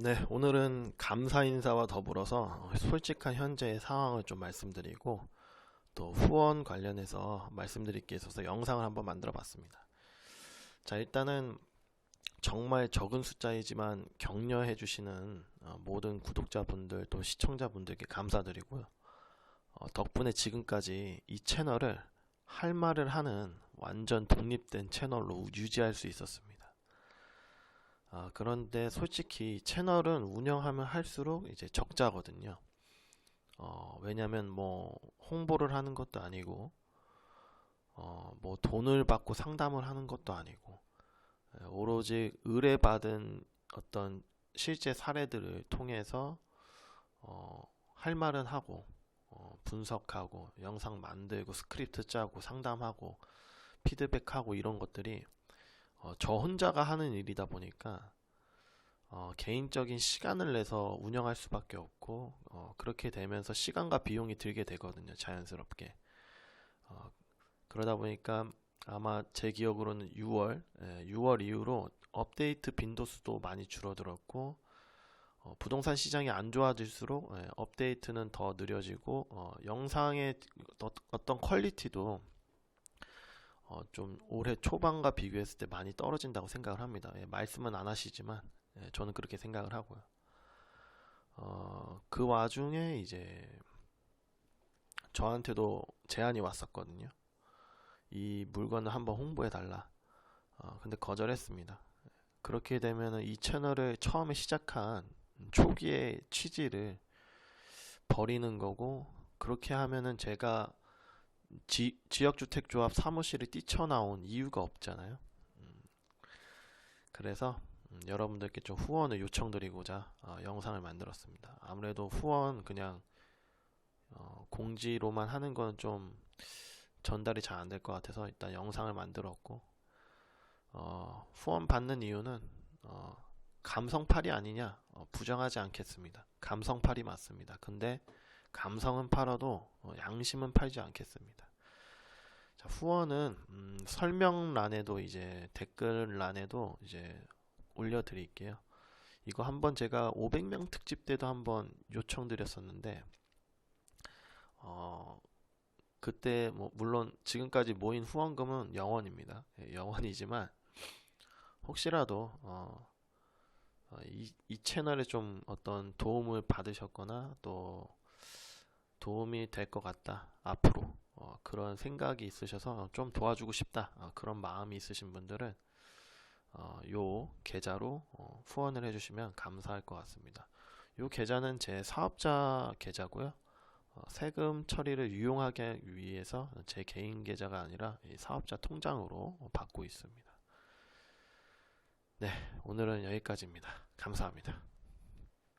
네, 오늘은 감사 인사와 더불어서 솔직한 현재의 상황을 좀 말씀드리고 또 후원 관련해서 말씀드릴 게 있어서 영상을 한번 만들어 봤습니다. 자, 일단은 정말 적은 숫자이지만 격려해 주시는 어, 모든 구독자분들 또 시청자분들께 감사드리고요. 어, 덕분에 지금까지 이 채널을 할 말을 하는 완전 독립된 채널로 유지할 수 있었습니다. 아, 그런데 솔직히 채널은 운영하면 할수록 이제 적자거든요. 어, 왜냐면 뭐 홍보를 하는 것도 아니고, 어, 뭐 돈을 받고 상담을 하는 것도 아니고, 예, 오로지 의뢰받은 어떤 실제 사례들을 통해서, 어, 할 말은 하고, 어, 분석하고, 영상 만들고, 스크립트 짜고, 상담하고, 피드백하고 이런 것들이 어, 저 혼자가 하는 일이다 보니까 어, 개인적인 시간을 내서 운영할 수밖에 없고 어, 그렇게 되면서 시간과 비용이 들게 되거든요 자연스럽게. 어, 그러다 보니까 아마 제 기억으로는 6월 예, 6월 이후로 업데이트 빈도수도 많이 줄어들었고 어, 부동산 시장이 안 좋아질수록 예, 업데이트는 더 느려지고 어, 영상의 어- 어떤 퀄리티도 어, 좀 올해 초반과 비교했을 때 많이 떨어진다고 생각을 합니다. 예, 말씀은 안 하시지만 예, 저는 그렇게 생각을 하고요. 어, 그 와중에 이제 저한테도 제안이 왔었거든요. 이 물건을 한번 홍보해 달라. 어, 근데 거절했습니다. 그렇게 되면은 이 채널을 처음에 시작한 초기의 취지를 버리는 거고 그렇게 하면은 제가 지, 지역주택조합 사무실을 뛰쳐나온 이유가 없잖아요. 음, 그래서 음, 여러분들께 좀 후원을 요청드리고자 어, 영상을 만들었습니다. 아무래도 후원 그냥 어, 공지로만 하는 건 좀 전달이 잘 안 될 것 같아서 일단 영상을 만들었고 어, 후원 받는 이유는 어, 감성팔이 아니냐 어, 부정하지 않겠습니다. 감성팔이 맞습니다. 근데 감성은 팔아도 어, 양심은 팔지 않겠습니다. 자, 후원은 음, 설명란에도 이제 댓글란에도 이제 올려드릴게요. 이거 한번 제가 500명 특집 때도 한번 요청드렸었는데 어, 그때 뭐 물론 지금까지 모인 후원금은 0원입니다. 예, 0원이지만 혹시라도 어, 어, 이, 이 채널에 좀 어떤 도움을 받으셨거나 또 도움이 될 것 같다. 앞으로 어, 그런 생각이 있으셔서 좀 도와주고 싶다. 어, 그런 마음이 있으신 분들은 어, 요 계좌로 어, 후원을 해주시면 감사할 것 같습니다. 요 계좌는 제 사업자 계좌고요. 어, 세금 처리를 유용하게 위해서 제 개인 계좌가 아니라 이 사업자 통장으로 어, 받고 있습니다. 네, 오늘은 여기까지입니다. 감사합니다.